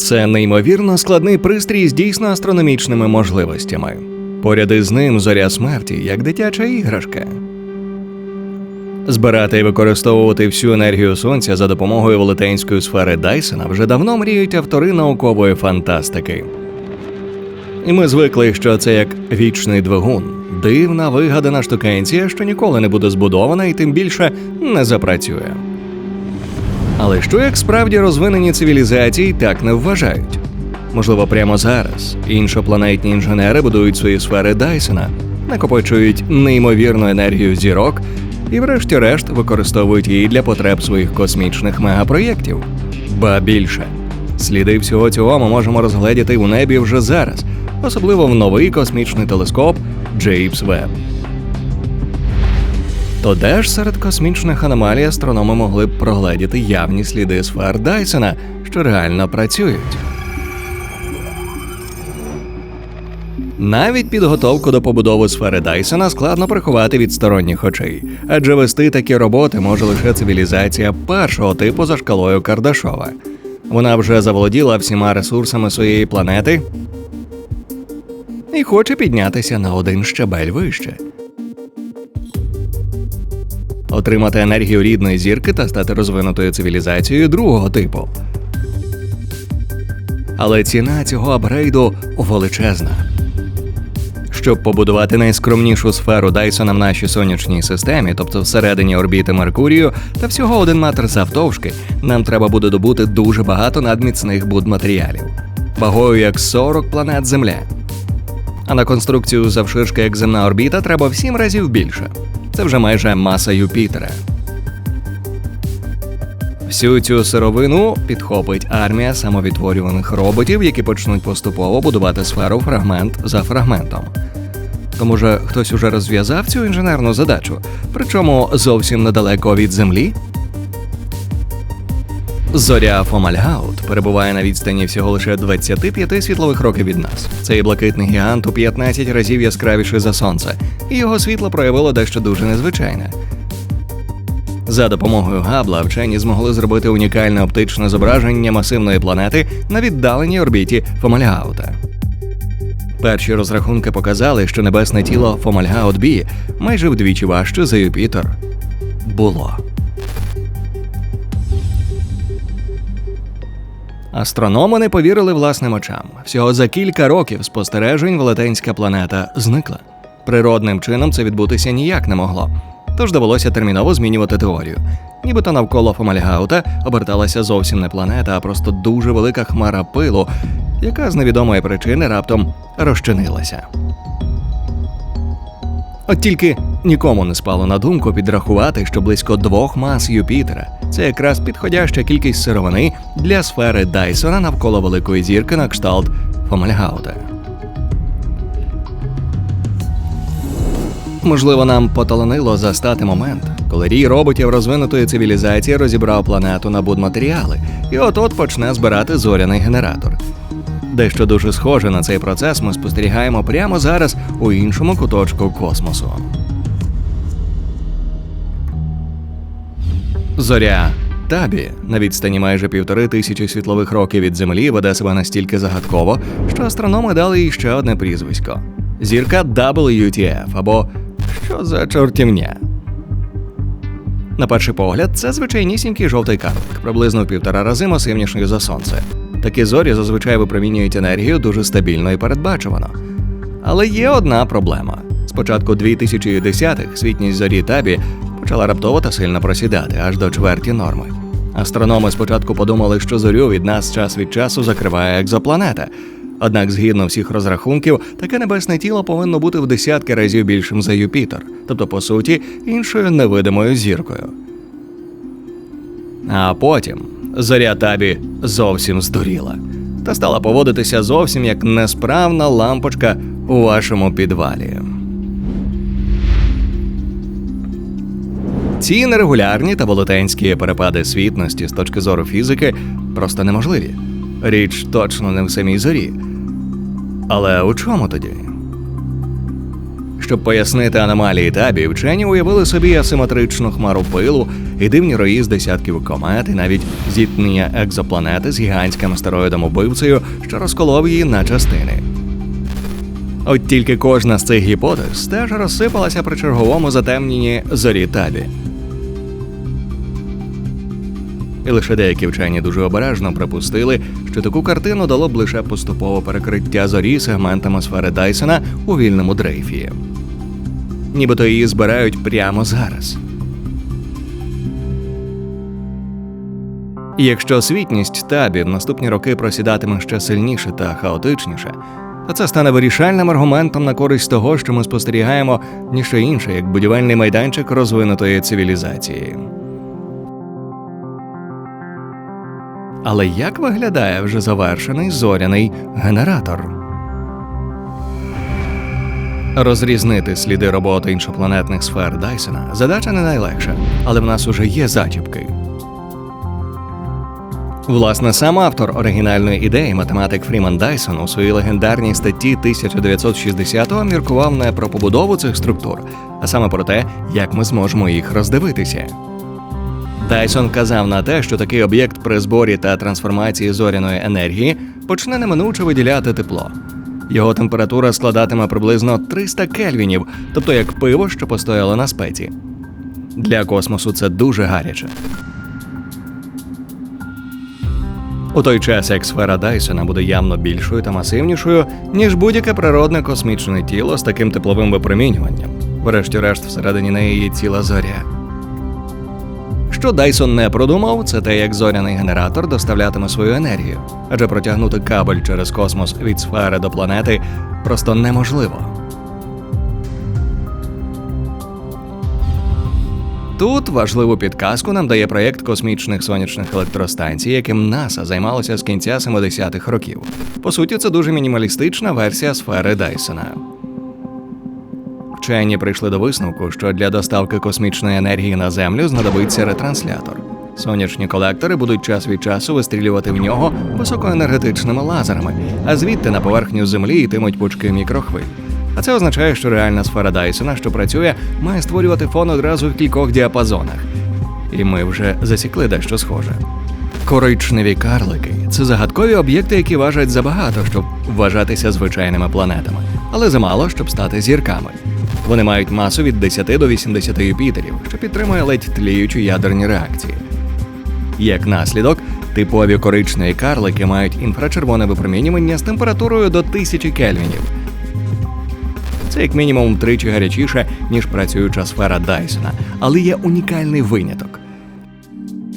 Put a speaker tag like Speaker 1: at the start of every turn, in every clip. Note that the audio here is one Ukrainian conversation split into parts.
Speaker 1: Це неймовірно складний пристрій з дійсно астрономічними можливостями. Поряд із ним зоря смерті, як дитяча іграшка. Збирати і використовувати всю енергію сонця за допомогою велетенської сфери Дайсона вже давно мріють автори наукової фантастики. І ми звикли, що це як вічний двигун, дивна вигадана штукенція, що ніколи не буде збудована і тим більше не запрацює. Але що як справді розвинені цивілізації так не вважають? Можливо, прямо зараз іншопланетні інженери будують свої сфери Дайсона, накопичують неймовірну енергію зірок і, врешті-решт, використовують її для потреб своїх космічних мегапроєктів. Ба більше сліди всього цього ми можемо розгледіти у небі вже зараз, особливо в новий космічний телескоп Джеймс Веб. То де ж серед космічних аномалій астрономи могли б прогледіти явні сліди сфер Дайсона, що реально працюють? Навіть підготовку до побудови сфери Дайсона складно приховати від сторонніх очей, адже вести такі роботи може лише цивілізація першого типу за шкалою Кардашова. Вона вже заволоділа всіма ресурсами своєї планети і хоче піднятися на один щабель вище. Отримати енергію рідної зірки та стати розвинутою цивілізацією другого типу. Але ціна цього апгрейду величезна. Щоб побудувати найскромнішу сферу Дайсона в нашій сонячній системі, тобто всередині орбіти Меркурію, та всього один метр завтовшки, нам треба буде добути дуже багато надміцних будматеріалів, вагою як 40 планет Земля. А на конструкцію завширшки як земна орбіта треба в сім разів більше. Це вже майже маса Юпітера. Всю цю сировину підхопить армія самовідтворюваних роботів, які почнуть поступово будувати сферу фрагмент за фрагментом. То може хтось уже розв'язав цю інженерну задачу, причому зовсім недалеко від землі. Зоря Фомальгаут перебуває на відстані всього лише 25 світлових років від нас. Цей блакитний гігант у 15 разів яскравіший за сонце, і його світло проявило дещо дуже незвичайне. За допомогою Габла вчені змогли зробити унікальне оптичне зображення масивної планети на віддаленій орбіті Фомальгаута. Перші розрахунки показали, що небесне тіло Фомальгаут Бі майже вдвічі важче за Юпітер. Було. Астрономи не повірили власним очам. Всього за кілька років спостережень велетенська планета зникла. Природним чином це відбутися ніяк не могло. Тож довелося терміново змінювати теорію. Нібито навколо Фомальгаута оберталася зовсім не планета, а просто дуже велика хмара пилу, яка з невідомої причини раптом розчинилася. От тільки нікому не спало на думку підрахувати, що близько двох мас Юпітера це якраз підходяща кількість сировини для сфери Дайсона навколо великої зірки на кшталт Фомальгаута. Можливо, нам поталанило застати момент, коли рій роботів розвинутої цивілізації розібрав планету на будматеріали, і от-от почне збирати зоряний генератор. Дещо дуже схоже на цей процес ми спостерігаємо прямо зараз у іншому куточку космосу. Зоря Табі на відстані майже півтори тисячі світлових років від Землі веде себе настільки загадково, що астрономи дали їй ще одне прізвисько зірка WTF або що за чортівня. На перший погляд, це звичайнісінький жовтий карлик, приблизно в півтора рази масивніший за сонце. Такі зорі зазвичай випромінюють енергію дуже стабільно і передбачувано. Але є одна проблема: спочатку 2010-х світність зорі табі почала раптово та сильно просідати аж до чверті норми. Астрономи спочатку подумали, що зорю від нас час від часу закриває екзопланета. Однак, згідно всіх розрахунків, таке небесне тіло повинно бути в десятки разів більшим за Юпітер, тобто, по суті, іншою невидимою зіркою. А потім зоря табі зовсім здуріла та стала поводитися зовсім як несправна лампочка у вашому підвалі. Ці нерегулярні та велетенські перепади світності з точки зору фізики просто неможливі. Річ точно не в самій зорі. Але у чому тоді? Щоб пояснити аномалії табі, вчені уявили собі асиметричну хмару пилу і дивні рої з десятків комет, і навіть зіткнення екзопланети з гігантським астероїдом убивцею, що розколов її на частини. От тільки кожна з цих гіпотез теж розсипалася при черговому затемненні зорі табі. І лише деякі вчені дуже обережно припустили, що таку картину дало б лише поступове перекриття зорі сегментами сфери Дайсона у вільному дрейфі. Нібито її збирають прямо зараз. Якщо освітність табі в наступні роки просідатиме ще сильніше та хаотичніше, то це стане вирішальним аргументом на користь того, що ми спостерігаємо ніщо інше, як будівельний майданчик розвинутої цивілізації. Але як виглядає вже завершений зоряний генератор? Розрізнити сліди роботи іншопланетних сфер Дайсона задача не найлегша, але в нас уже є зачіпки. Власне, сам автор оригінальної ідеї, математик Фріман Дайсон, у своїй легендарній статті 1960-го міркував не про побудову цих структур, а саме про те, як ми зможемо їх роздивитися. Дайсон казав на те, що такий об'єкт при зборі та трансформації зоряної енергії почне неминуче виділяти тепло. Його температура складатиме приблизно 300 кельвінів, тобто як пиво, що постояло на спеці. Для космосу це дуже гаряче. У той час як сфера Дайсона буде явно більшою та масивнішою, ніж будь-яке природне космічне тіло з таким тепловим випромінюванням. Врешті-решт, всередині неї є ціла зоря. Що Дайсон не продумав, це те, як зоряний генератор доставлятиме свою енергію, адже протягнути кабель через космос від сфери до планети просто неможливо. Тут важливу підказку нам дає проєкт космічних сонячних електростанцій, яким НАСА займалося з кінця 70-х років. По суті, це дуже мінімалістична версія сфери Дайсона. Вчені прийшли до висновку, що для доставки космічної енергії на Землю знадобиться ретранслятор. Сонячні колектори будуть час від часу вистрілювати в нього високоенергетичними лазерами, а звідти на поверхню Землі йтимуть пучки мікрохвиль. А це означає, що реальна сфера Дайсона, що працює, має створювати фон одразу в кількох діапазонах. І ми вже засікли дещо схоже. Коричневі карлики це загадкові об'єкти, які важать забагато, щоб вважатися звичайними планетами, але замало, щоб стати зірками. Вони мають масу від 10 до 80 юпітерів, що підтримує ледь тліючі ядерні реакції. Як наслідок, типові коричневі карлики мають інфрачервоне випромінювання з температурою до 1000 кельвінів. Це як мінімум втричі гарячіше, ніж працююча сфера Дайсона, але є унікальний виняток.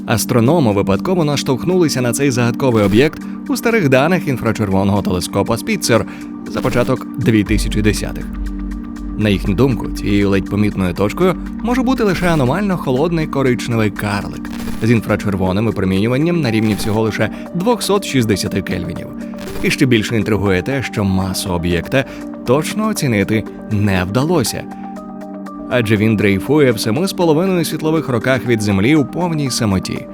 Speaker 1: Астрономи випадково наштовхнулися на цей загадковий об'єкт у старих даних інфрачервоного телескопа Спіцер за початок 2010-х. На їхню думку, цією ледь помітною точкою може бути лише аномально холодний коричневий карлик з інфрачервоним випромінюванням на рівні всього лише 260 кельвінів. І ще більше інтригує те, що масу об'єкта точно оцінити не вдалося. Адже він дрейфує в семи з половиною світлових роках від Землі у повній самоті.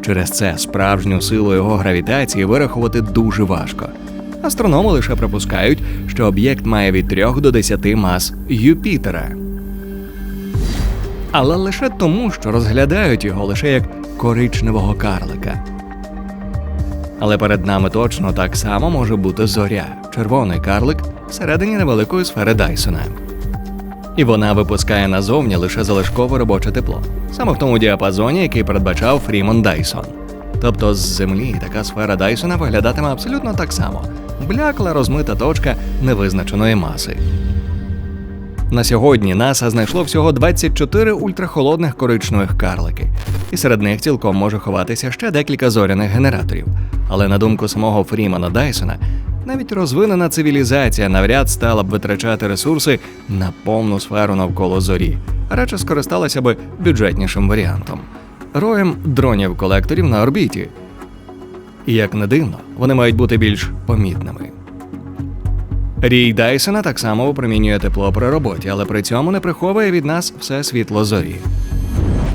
Speaker 1: Через це справжню силу його гравітації вирахувати дуже важко. Астрономи лише припускають, що об'єкт має від 3 до 10 мас Юпітера. Але лише тому, що розглядають його лише як коричневого карлика. Але перед нами точно так само може бути зоря, червоний карлик всередині невеликої сфери Дайсона. І вона випускає назовні лише залишкове робоче тепло, саме в тому діапазоні, який передбачав Фрімон Дайсон. Тобто з землі така сфера Дайсона виглядатиме абсолютно так само блякла розмита точка невизначеної маси. На сьогодні НАСА знайшло всього 24 ультрахолодних коричневих карлики, і серед них цілком може ховатися ще декілька зоряних генераторів. Але на думку самого Фрімана Дайсона, навіть розвинена цивілізація навряд стала б витрачати ресурси на повну сферу навколо зорі, а радше скористалася би бюджетнішим варіантом роєм дронів колекторів на орбіті. І як не дивно, вони мають бути більш помітними. Рій Дайсона так само випромінює тепло при роботі, але при цьому не приховує від нас все світло зорі.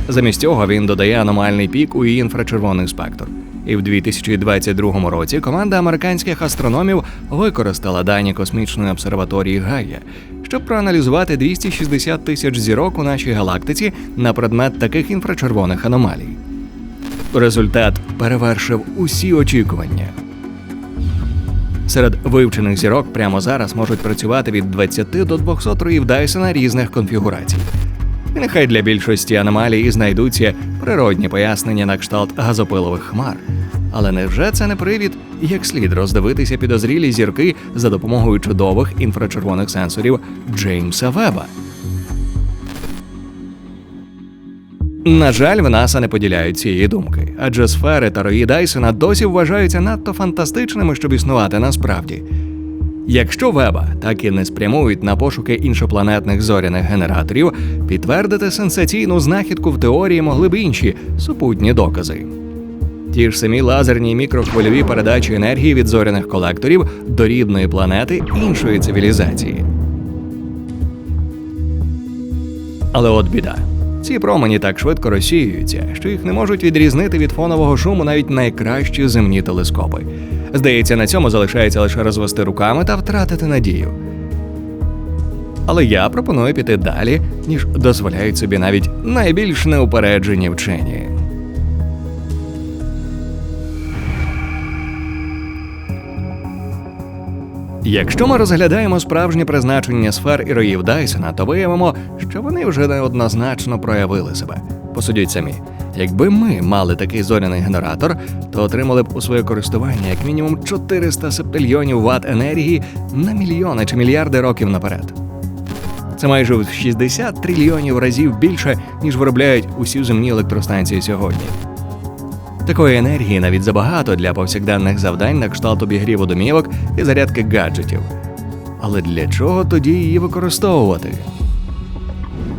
Speaker 1: Замість цього він додає аномальний пік у її інфрачервоний спектр. І в 2022 році команда американських астрономів використала дані космічної обсерваторії Гая, щоб проаналізувати 260 тисяч зірок у нашій галактиці на предмет таких інфрачервоних аномалій. Результат перевершив усі очікування. Серед вивчених зірок прямо зараз можуть працювати від 20 до 200 роїв Дайсона різних конфігурацій. І нехай для більшості аномалій знайдуться природні пояснення на кшталт газопилових хмар. Але невже це не привід, як слід роздивитися підозрілі зірки за допомогою чудових інфрачервоних сенсорів Джеймса Веба? На жаль, в НАСА не поділяють цієї думки, адже сфери та рої Дайсона досі вважаються надто фантастичними, щоб існувати насправді. Якщо Веба так і не спрямують на пошуки іншопланетних зоряних генераторів, підтвердити сенсаційну знахідку в теорії могли б інші супутні докази. Ті ж самі лазерні і мікрохвильові передачі енергії від зоряних колекторів до рідної планети іншої цивілізації. Але от біда. Ці промені так швидко розсіюються, що їх не можуть відрізнити від фонового шуму навіть найкращі земні телескопи. Здається, на цьому залишається лише розвести руками та втратити надію. Але я пропоную піти далі, ніж дозволяють собі навіть найбільш неупереджені вчені. Якщо ми розглядаємо справжнє призначення сфер і роїв Дайсона, то виявимо, що вони вже неоднозначно проявили себе. Посудіть самі, якби ми мали такий зоряний генератор, то отримали б у своє користування як мінімум 400 септильйонів ватт енергії на мільйони чи мільярди років наперед. Це майже в 60 трильйонів разів більше, ніж виробляють усі земні електростанції сьогодні. Такої енергії навіть забагато для повсякденних завдань на кшталт обігріву домівок і зарядки гаджетів. Але для чого тоді її використовувати?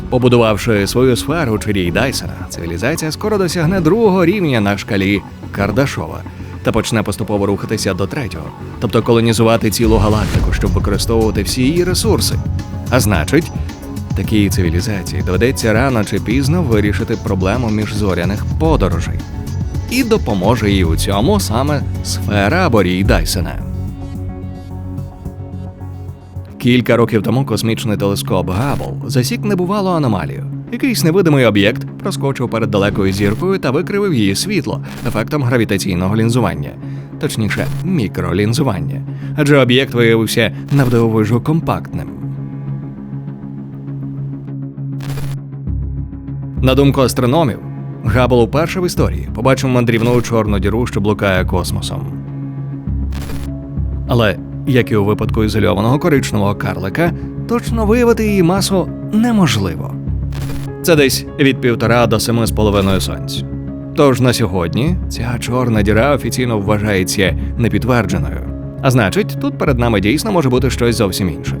Speaker 1: Побудувавши свою сферу чи рій Дайсона, цивілізація скоро досягне другого рівня на шкалі Кардашова та почне поступово рухатися до третього, тобто колонізувати цілу галактику, щоб використовувати всі її ресурси. А значить, такій цивілізації доведеться рано чи пізно вирішити проблему міжзоряних подорожей. І допоможе їй у цьому саме сфера або рій Дайсона. Кілька років тому космічний телескоп Габл засік небувалу аномалію. Якийсь невидимий об'єкт проскочив перед далекою зіркою та викривив її світло ефектом гравітаційного лінзування, точніше, мікролінзування, адже об'єкт виявився навдивовижу компактним. На думку астрономів, Габл уперше в історії побачив мандрівну чорну діру, що блукає космосом. Але, як і у випадку ізольованого коричневого карлика, точно виявити її масу неможливо. Це десь від півтора до семи з половиною сонць. Тож на сьогодні ця чорна діра офіційно вважається непідтвердженою. А значить, тут перед нами дійсно може бути щось зовсім інше.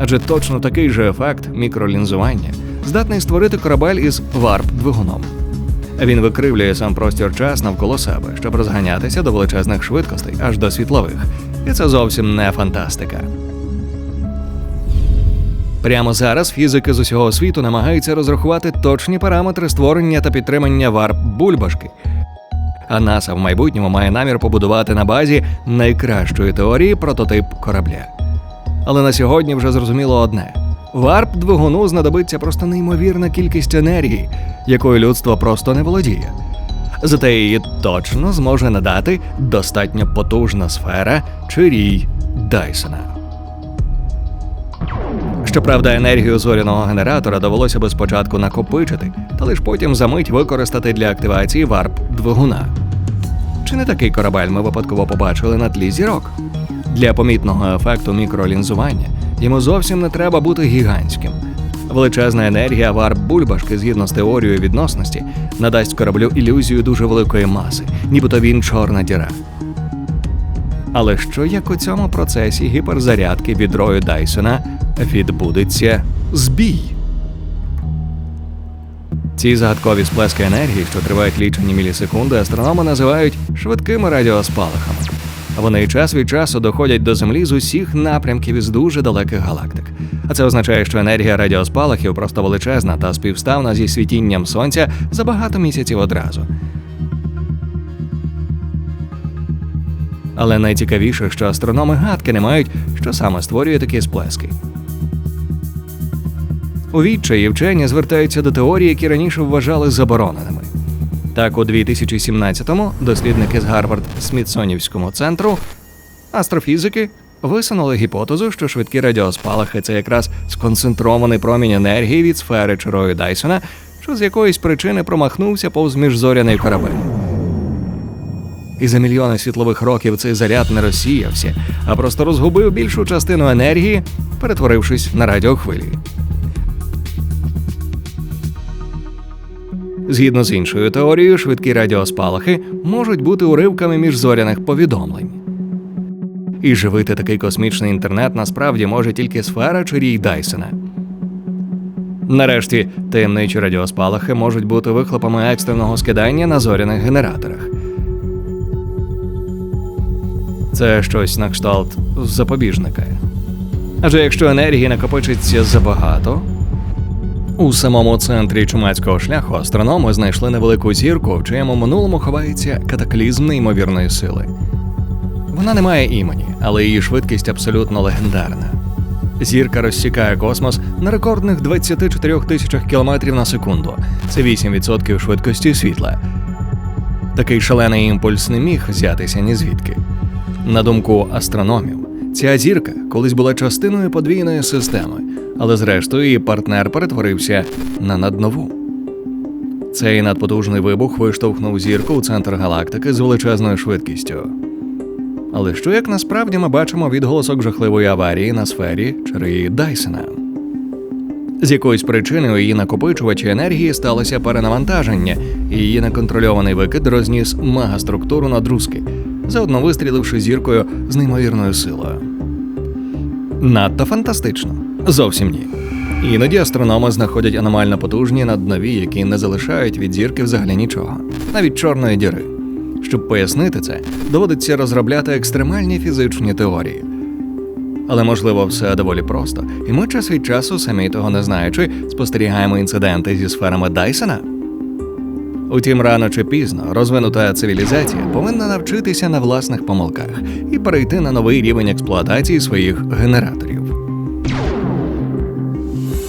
Speaker 1: Адже точно такий же ефект мікролінзування здатний створити корабель із варп-двигуном. Він викривлює сам простір час навколо себе, щоб розганятися до величезних швидкостей аж до світлових. І це зовсім не фантастика. Прямо зараз фізики з усього світу намагаються розрахувати точні параметри створення та підтримання варп бульбашки. А НАСА в майбутньому має намір побудувати на базі найкращої теорії прототип корабля. Але на сьогодні вже зрозуміло одне: варп двигуну знадобиться просто неймовірна кількість енергії, якою людство просто не володіє. Зате її точно зможе надати достатньо потужна сфера чи рій Дайсона. Щоправда, енергію зоряного генератора довелося би спочатку накопичити, та лиш потім за мить використати для активації варп двигуна. Чи не такий корабель ми випадково побачили на тлі зірок? Для помітного ефекту мікролінзування йому зовсім не треба бути гігантським. Величезна енергія варп бульбашки, згідно з теорією відносності, надасть кораблю ілюзію дуже великої маси, нібито він чорна діра. Але що як у цьому процесі гіперзарядки від рою Дайсона відбудеться збій? Ці загадкові сплески енергії, що тривають лічені мілісекунди, астрономи називають швидкими радіоспалахами. Вони час від часу доходять до Землі з усіх напрямків із дуже далеких галактик. А це означає, що енергія радіоспалахів просто величезна та співставна зі світінням сонця за багато місяців одразу. Але найцікавіше, що астрономи гадки не мають, що саме створює такі сплески. У відчаї вчені звертаються до теорій, які раніше вважали забороненими. Так, у 2017-му дослідники з Гарвард Смітсонівському центру астрофізики висунули гіпотезу, що швидкі радіоспалахи це якраз сконцентрований промінь енергії від сфери чарою Дайсона, що з якоїсь причини промахнувся повз міжзоряний корабель. І за мільйони світлових років цей заряд не розсіявся, а просто розгубив більшу частину енергії, перетворившись на радіохвилі. Згідно з іншою теорією, швидкі радіоспалахи можуть бути уривками міжзоряних повідомлень. І живити такий космічний інтернет насправді може тільки сфера чи рій Дайсона. Нарешті таємничі радіоспалахи можуть бути вихлопами екстреного скидання на зоряних генераторах. Це щось на кшталт запобіжника. Адже якщо енергії накопичиться забагато, у самому центрі чумацького шляху астрономи знайшли невелику зірку, в чиєму минулому ховається катаклізм неймовірної сили. Вона не має імені, але її швидкість абсолютно легендарна. Зірка розсікає космос на рекордних 24 тисячах кілометрів на секунду. Це 8% швидкості світла. Такий шалений імпульс не міг взятися ні звідки. На думку астрономів, ця зірка колись була частиною подвійної системи, але зрештою її партнер перетворився на наднову. Цей надпотужний вибух виштовхнув зірку у центр галактики з величезною швидкістю. Але що як насправді ми бачимо відголосок жахливої аварії на сфері Чари Дайсона? З якоїсь причини у її накопичувачі енергії сталося перенавантаження, і її неконтрольований викид розніс мегаструктуру на друзки, заодно вистріливши зіркою з неймовірною силою. Надто фантастично. Зовсім ні. Іноді астрономи знаходять аномально потужні наднові, які не залишають від зірки взагалі нічого, навіть чорної діри. Щоб пояснити це, доводиться розробляти екстремальні фізичні теорії. Але можливо, все доволі просто, і ми час від часу, самі того не знаючи, спостерігаємо інциденти зі сферами Дайсона. Утім, рано чи пізно розвинута цивілізація повинна навчитися на власних помилках і перейти на новий рівень експлуатації своїх генераторів.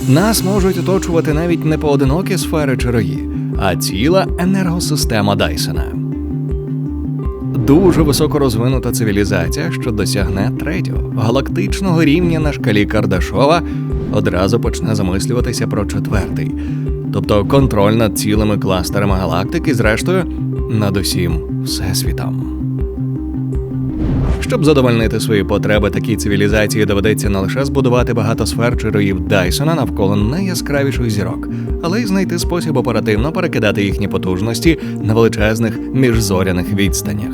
Speaker 1: Нас можуть оточувати навіть не поодинокі сфери чи рої, а ціла енергосистема Дайсона. Дуже високо розвинута цивілізація, що досягне третього галактичного рівня на шкалі Кардашова, одразу почне замислюватися про четвертий, тобто контроль над цілими кластерами галактики, зрештою, над усім всесвітом. Щоб задовольнити свої потреби, такій цивілізації доведеться не лише збудувати багато сфер чи роїв Дайсона навколо найяскравіших зірок, але й знайти спосіб оперативно перекидати їхні потужності на величезних міжзоряних відстанях.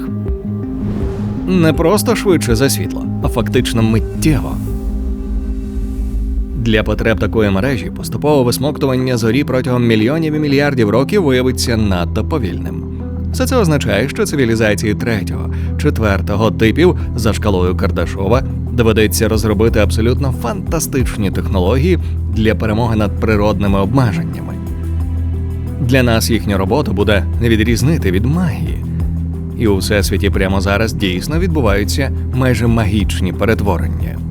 Speaker 1: Не просто швидше за світло, а фактично миттєво. Для потреб такої мережі поступове висмоктування зорі протягом мільйонів і мільярдів років виявиться надто повільним. Все це означає, що цивілізації третього, четвертого типів за шкалою Кардашова доведеться розробити абсолютно фантастичні технології для перемоги над природними обмеженнями. Для нас їхню роботу буде не відрізнити від магії. І у всесвіті прямо зараз дійсно відбуваються майже магічні перетворення.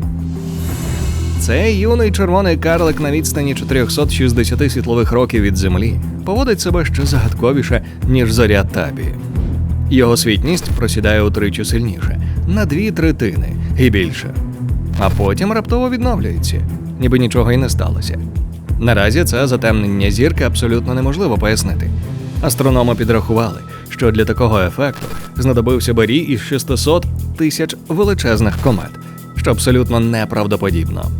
Speaker 1: Цей юний червоний карлик на відстані 460 світлових років від землі поводить себе ще загадковіше, ніж зоря табі. Його світність просідає утричі сильніше на дві третини і більше, а потім раптово відновлюється, ніби нічого й не сталося. Наразі це затемнення зірки абсолютно неможливо пояснити. Астрономи підрахували, що для такого ефекту знадобився би із 600 тисяч величезних комет, що абсолютно неправдоподібно.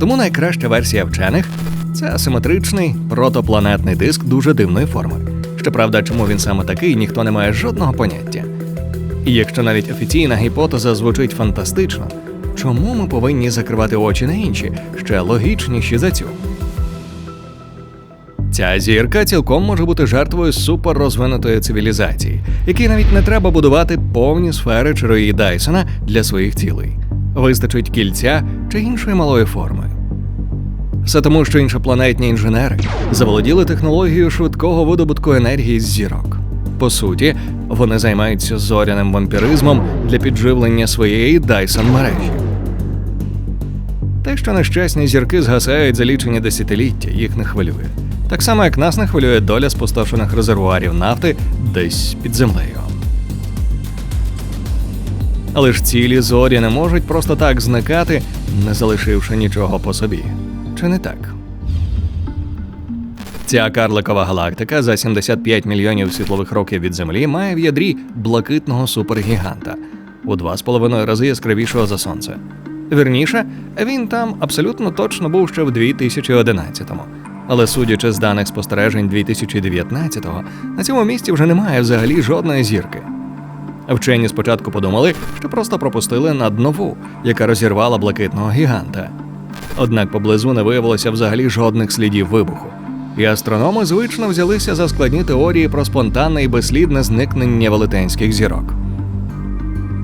Speaker 1: Тому найкраща версія вчених це асиметричний протопланетний диск дуже дивної форми. Щоправда, чому він саме такий, ніхто не має жодного поняття. І якщо навіть офіційна гіпотеза звучить фантастично, чому ми повинні закривати очі на інші, ще логічніші за цю? Ця зірка цілком може бути жертвою суперрозвинутої цивілізації, якій навіть не треба будувати повні сфери чарої Дайсона для своїх цілей. Вистачить кільця чи іншої малої форми. Все тому, що іншопланетні інженери заволоділи технологією швидкого видобутку енергії з зірок. По суті, вони займаються зоряним вампіризмом для підживлення своєї Dyson мережі. Те, що нещасні зірки згасають за лічені десятиліття, їх не хвилює. Так само, як нас не хвилює доля спустошених резервуарів нафти десь під землею. Але ж цілі зорі не можуть просто так зникати, не залишивши нічого по собі. Чи не так? Ця карликова галактика за 75 мільйонів світлових років від Землі має в ядрі блакитного супергіганта у два з половиною рази яскравішого за сонце. Вірніше, він там абсолютно точно був ще в 2011-му. Але судячи з даних спостережень 2019-го, на цьому місці вже немає взагалі жодної зірки. Вчені спочатку подумали, що просто пропустили над нову, яка розірвала блакитного гіганта. Однак поблизу не виявилося взагалі жодних слідів вибуху. І астрономи звично взялися за складні теорії про спонтанне і безслідне зникнення велетенських зірок.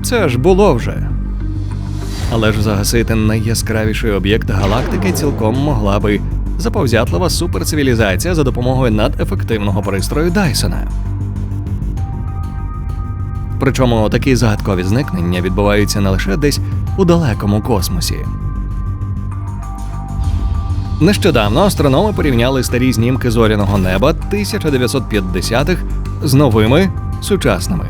Speaker 1: Це ж було вже. Але ж загасити найяскравіший об'єкт галактики цілком могла би заповзятлива суперцивілізація за допомогою надефективного пристрою Дайсона. Причому такі загадкові зникнення відбуваються не лише десь у далекому космосі. Нещодавно астрономи порівняли старі знімки зоряного неба 1950-х з новими сучасними.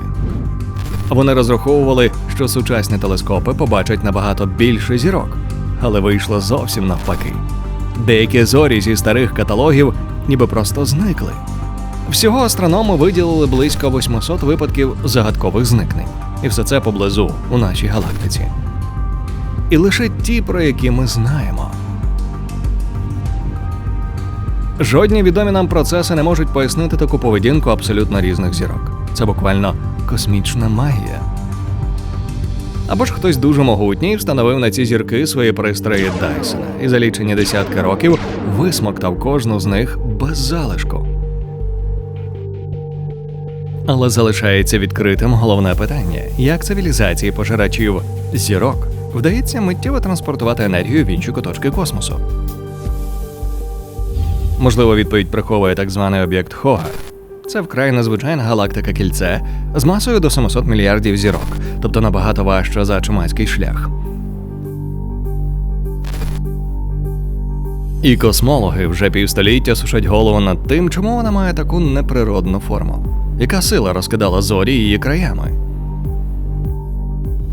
Speaker 1: Вони розраховували, що сучасні телескопи побачать набагато більше зірок, але вийшло зовсім навпаки. Деякі зорі зі старих каталогів ніби просто зникли. Всього астрономи виділили близько 800 випадків загадкових зникнень, і все це поблизу у нашій галактиці. І лише ті, про які ми знаємо. Жодні відомі нам процеси не можуть пояснити таку поведінку абсолютно різних зірок. Це буквально космічна магія. Або ж хтось дуже могутній встановив на ці зірки свої пристрої Дайсона і за лічені десятки років висмоктав кожну з них без залишку. Але залишається відкритим головне питання: як цивілізації пожирачів зірок вдається миттєво транспортувати енергію в інші куточки космосу? Можливо, відповідь приховує так званий об'єкт Хога. Це вкрай незвичайна галактика кільце з масою до 700 мільярдів зірок, тобто набагато важча за чумацький шлях. І космологи вже півстоліття сушать голову над тим, чому вона має таку неприродну форму. Яка сила розкидала зорі її краями?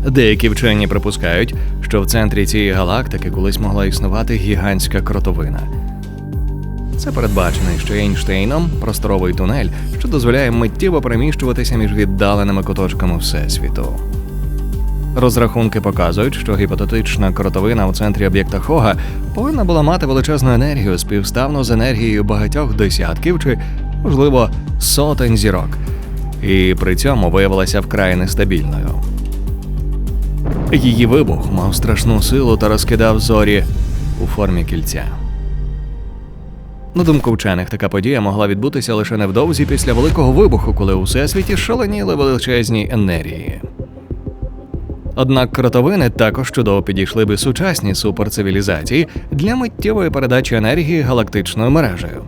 Speaker 1: Деякі вчені припускають, що в центрі цієї галактики колись могла існувати гігантська кротовина. Це передбачений ще Ейнштейном просторовий тунель, що дозволяє миттєво переміщуватися між віддаленими куточками Всесвіту. Розрахунки показують, що гіпотетична кротовина у центрі об'єкта Хога повинна була мати величезну енергію співставну з енергією багатьох десятків чи, можливо, сотень зірок, і при цьому виявилася вкрай нестабільною. Її вибух мав страшну силу та розкидав зорі у формі кільця. На думку вчених, така подія могла відбутися лише невдовзі після великого вибуху, коли у всесвіті шаленіли величезні енергії. Однак кротовини також чудово підійшли би сучасні суперцивілізації для миттєвої передачі енергії галактичною мережею.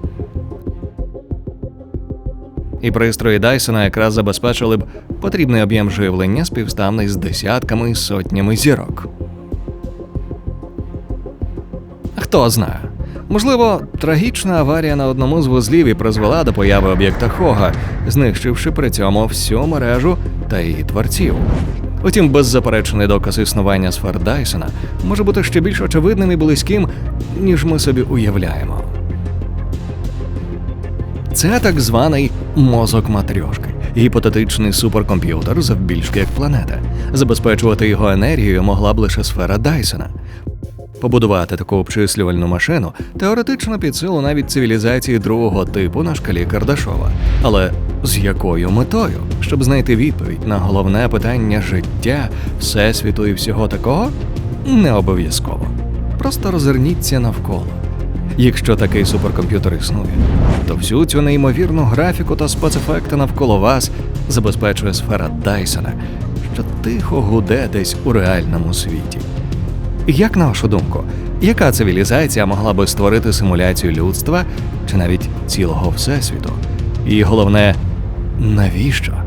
Speaker 1: І пристрої Дайсона якраз забезпечили б потрібний об'єм живлення, співставний з десятками і сотнями зірок. Хто знає. Можливо, трагічна аварія на одному з вузлів і призвела до появи об'єкта Хога, знищивши при цьому всю мережу та її творців. Утім, беззаперечний доказ існування сфер Дайсона може бути ще більш очевидним і близьким, ніж ми собі уявляємо. Це так званий мозок матрьошки, гіпотетичний суперкомп'ютер завбільшки як планета. Забезпечувати його енергією могла б лише сфера Дайсона. Побудувати таку обчислювальну машину теоретично під силу навіть цивілізації другого типу на шкалі Кардашова. Але з якою метою? Щоб знайти відповідь на головне питання життя, всесвіту і всього такого? Не обов'язково. Просто розверніться навколо. Якщо такий суперкомп'ютер існує, то всю цю неймовірну графіку та спецефекти навколо вас забезпечує сфера Дайсона, що тихо гуде десь у реальному світі. Як на вашу думку, яка цивілізація могла би створити симуляцію людства чи навіть цілого всесвіту? І головне, навіщо?